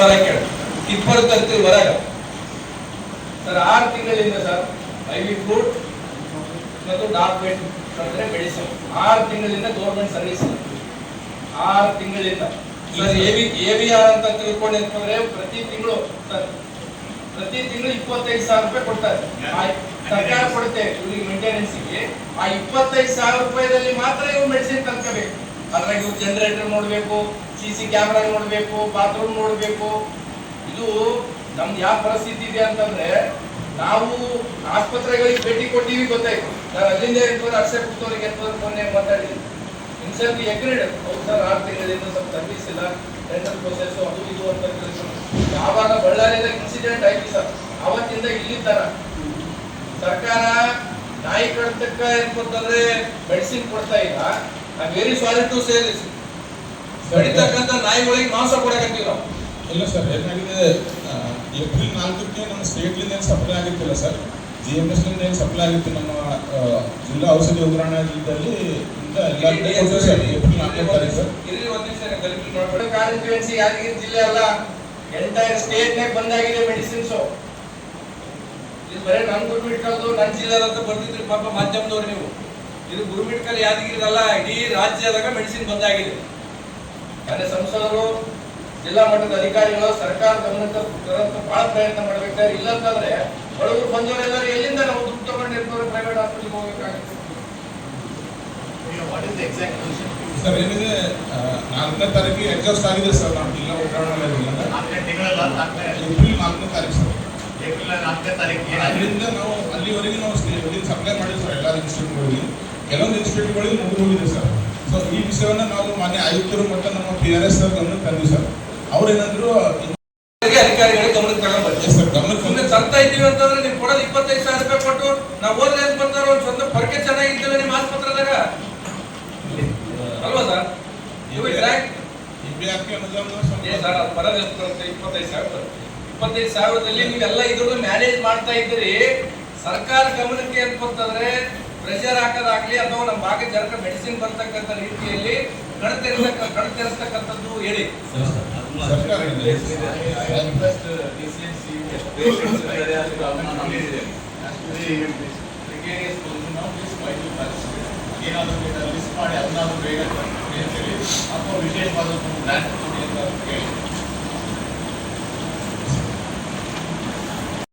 ಮರ ಕೇಳಿ ಇಬ್ಬರು ಹೊರಗ ಸರ್ ಆರು ತಿಂಗಳಿಂದ ಸರ್ ಐವಿ ಫ್ರೂಟ್ ಮತ್ತು ಡಾಕ್ಯುಮೆಂಟ್ ಅಂದ್ರೆ ಮೆಡಿಸಿನ್. ಆರು ತಿಂಗಳಿಂದ ಗೌರ್ಮೆಂಟ್ ಸರ್ವಿಸ್ ಆರು ತಿಂಗಳಿಂದ. ಸರ್ ಎವಿ ಎವಿ ಆರ್ ಅಂತ ತಿಳ್ಕೊಂಡು ಅಂತಂದ್ರೆ ಪ್ರತಿ ತಿಂಗಳು ಸರ್ ಪ್ರತಿ ತಿಂಗಳು ಇಪ್ಪತ್ತೈದು ಸಾವಿರ ರೂಪಾಯಿ ಕೊಡ್ತಾರೆ ಸರ್ಕಾರ ಕೊಡುತ್ತೆ ಇವ್ರಿಗೆ ಮೇಂಟೆನೆನ್ಸ್ಗೆ ಆ ಇಪ್ಪತ್ತೈದು ಸಾವಿರ ರೂಪಾಯಿದಲ್ಲಿ ಮಾತ್ರ ಇವ್ರು ಮೆಡಿಸಿನ್ ತರ್ಕೋಬೇಕು. ಅದ್ರಾಗ ಇವ್ರು ಜನರೇಟರ್ ನೋಡ್ಬೇಕು ಸಿ ಸಿ ಕ್ಯಾಮ್ರಾ ನೋಡ್ಬೇಕು ಬಾತ್ರೂಮ್ ನೋಡ್ಬೇಕು. ಇದು ನಮ್ದು ಯಾವ ಪರಿಸ್ಥಿತಿ ಇದೆ ಅಂತಂದ್ರೆ, ನಾವು ಆಸ್ಪತ್ರೆಗಳಿಗೆ ಭೇಟಿ ಕೊಟ್ಟಿವಿ ಗೊತ್ತಾಯ್ತು. ನಾನು ಅಲ್ಲಿಂದ ಎಂಟುವರೆ ಅಕ್ಷಯ ಪುತ್ತೂರಿಗೆ ಎಂಟುವರೆ ಮೊನ್ನೆ ಮಾತಾಡಿದ್ದೀನಿ ಇನ್ಸೆಲ್ಫ್ ಎಗ್ರಿಡ್ ಹೌದು ಸರ್, ಆರು ತಿಂಗಳಿಂದ ಸ್ವಲ್ಪ ಸರ್ವಿಸ್ ಇಲ್ಲ. ಟೆಂಡರ್ ಪ್ರೊಸೆಸ್ ಅದು ಇದು ಅಂತ. ಯಾವಾಗ ಬಳ್ಳಾರಿಯಿಂದ ಇನ್ಸಿಡೆಂಟ್ ಆಯ್ತು ಸರ್? ಅವತ್ತಿಂದ ಇಲ್ಲಿ ತರ ಸರ್ಕಾರ ನಾಯಿ ಕಡ್ತಕ್ಕ ಏನ್ಕೊತಂದ್ರೆ ಮೆಡಿಸಿನ್ ಕೊಡ್ತಾ ಇಲ್ಲ. I very sorry to say ಕಡಿತಕ್ಕಂತ ನಾಯಿಗಳಿಗೆ ಮಾಂಸ ಕೊಡಕತ್ತೀವಿ ನಾವು ಇಲ್ಲ ಸರ್ ಏನಾಗಿದೆ ಏಪ್ರಿಲ್ ನಾಲ್ಕಕ್ಕೆ ನಮ್ಮ ಸ್ಟೇಟ್ಲಿಂದ ಏನು ಸಪ್ಲೈ ಆಗಿತ್ತಿಲ್ಲ ಸರ್. ಜಿ ಎಂ ಎಸ್ ಏನು ಸಪ್ಲೈ ಆಗಿತ್ತು ನಮ್ಮ ಜಿಲ್ಲಾ ಔಷಧಿ ಉಗ್ರಾಣದಲ್ಲಿ ಏಪ್ರಿಲ್ ನಾಲ್ಕನೇ ತಾರೀಕು ಸರ್. ಇಲ್ಲಿ ಒಂದ್ ನಿಮಿಷ ಕಾನ್ಸ್ಟಿಟ್ಯೂನ್ಸಿ ಯಾದಗಿರಿ ಜಿಲ್ಲೆ ಅಲ್ಲ ಎಂಟೈರ್ ಸ್ಟೇಟ್ ನೇ ಬಂದಾಗಿದೆ ಮೆಡಿಸಿನ್ಸ್ ಇದು ಬರೀ ನನ್ ಗುರುಮಿಟ್ಕಲ್ದು ನನ್ನ ಜಿಲ್ಲೆ ಅಂತ ಬರ್ತಿದ್ರಿ ಪಾಪ ಮಾಧ್ಯಮದವ್ರು ನೀವು. ಇದು ಗುರುಮಿಟ್ಕಲ್ ಯಾದಗಿರಿದಲ್ಲ ಇಡೀ ರಾಜ್ಯದಾಗ ಮೆಡಿಸಿನ್ ಬಂದಾಗಿದೆ ನನ್ನ ಸಂಸದರು ಜಿಲ್ಲಾ ಮಟ್ಟದ ಅಧಿಕಾರಿಗಳು ಸರ್ಕಾರ ಗಮನಕ್ಕೆ ತರಂತ ಬಹಳ ಪ್ರಯತ್ನ ಮಾಡ್ಬೇಕಾದ್ರೆ ಇಲ್ಲಂತಂದ್ರೆ ಬಡವರು ಬಂದವರೆಲ್ಲರೂ ಎಲ್ಲಿಂದ ನಾವು ದುಡ್ಡು ತಗೊಂಡಿರ್ತಾರೆ ಪ್ರೈವೇಟ್ ಹಾಸ್ಪಿಟಲ್ಗೆ ಹೋಗ್ಬೇಕಾಗುತ್ತೆ? ಸರ್ ಏನಿದೆ ನಾಲ್ಕನೇ ತಾರೀಕಿಗೆ ಎಕ್ಸಾಸ್ಟ್ ಆಗಿದೆ ಸರ್ ನಮ್ಮ ಜಿಲ್ಲಾ ಉಗ್ರಾಣದಲ್ಲಿ ನಾಲ್ಕನೇ ತಿಂಗಳಲ್ಲ ನಾಲ್ಕನೇ ಏಪ್ರಿಲ್ ನಾಲ್ಕನೇ ತಾರೀಕು ಸರ್ ಏಪ್ರಿಲ್ ನಾಲ್ಕನೇ ತಾರೀಕು ಅದರಿಂದ ನಾವು ಅಲ್ಲಿವರೆಗೆ ನಾವು ಸಪ್ಲೈ ಮಾಡಿದ್ವಿ ಸರ್ ಎಲ್ಲ ಇನ್ಸ್ಟಿಟ್ಯೂಟ್ಗಳಿಗೆ ಕೆಲವೊಂದು ಇನ್ಸ್ಟಿಟ್ಯೂಟ್ಗಳಿಗೆ ಮುಗಿದು ಹೋಗಿದೆ ಸರ್ ಸೊ ಈ ವಿಷಯವನ್ನು ನಾವು ಮಾನ್ಯ ಆಯುಕ್ತರು ಮತ್ತು ನಮ್ಮ ಪಿ ಆರ್ ಎಸ್ ಸರ್ ಗಮನಕ್ಕೆ ತಂದ್ವಿ ಸರ್ ಅವ್ರೇನಂದ್ರು ಅಧಿಕಾರಿಗಳಿಗೆ ಗಮನಕ್ಕೆ ತಗೊಂಡ್ಬರ್ತೀವಿ ಸರ್ ಗಮನಕ್ಕೆ ಸುಮ್ಮನೆ ತರ್ತಾ ಇದ್ದೀವಿ ಅಂತಂದ್ರೆ ನೀವು ಕೊಡೋದು ಇಪ್ಪತ್ತೈದು ಸಾವಿರ ರೂಪಾಯಿ ಕೊಟ್ಟು ನಾವು ಹೋದ್ರೆ ಅಂತ ಬರ್ತಾರೋ ಒಂದು ಸ್ವಂತ ಪರಕೆ ಚೆನ್ನಾಗಿದ್ದೇವೆ ನಿಮ್ಮ ಆಸ್ಪತ್ರೆದಾಗ? ಅಲ್ವಾ ಸರ್ ನೀವು ಸರ್ ಅದು ಬರೋದು ಎಷ್ಟು ಬರುತ್ತೆ? ಇಪ್ಪತ್ತೈದು ಸಾವಿರ ಬರುತ್ತೆ. ಇಪ್ಪತ್ತೈದು ಸಾವಿರದಲ್ಲಿ ನೀವೆಲ್ಲ ಇದ್ರದ್ದು ಮ್ಯಾನೇಜ್ ಮಾಡ್ತಾ ಇದ್ದೀರಿ. ಸರ್ಕಾರ ಗಮನಕ್ಕೆ ಅಂತ ಬಂತಂದ್ರೆ ಪ್ರೆಷರ್ ಹಾಕೋದಾಗ್ಲಿ ಅಥವಾ ನಮ್ಮ ಭಾಗ್ಯ ಜನಕ್ಕೆ ಮೆಡಿಸಿನ್ ಬರ್ತಕ್ಕಂಥ ರೀತಿಯಲ್ಲಿ ಕಣತೆರಿಸಕ್ಕ ಕಣ್ತೆರಿಸ್ತಕ್ಕಂಥದ್ದು ಹೇಳಿ. ಇದೆ. ಏನಾದರೂ ಲಿಸ್ಟ್ ಮಾಡಿ ಅದನ್ನಾದರೂ ಬೇಗ ಹೇಳಿ. ಅಥವಾ ವಿಶೇಷವಾದ ಗ್ರಾಂಟ್ ಕೊಡಿ ಅಂತ ಹೇಳಿ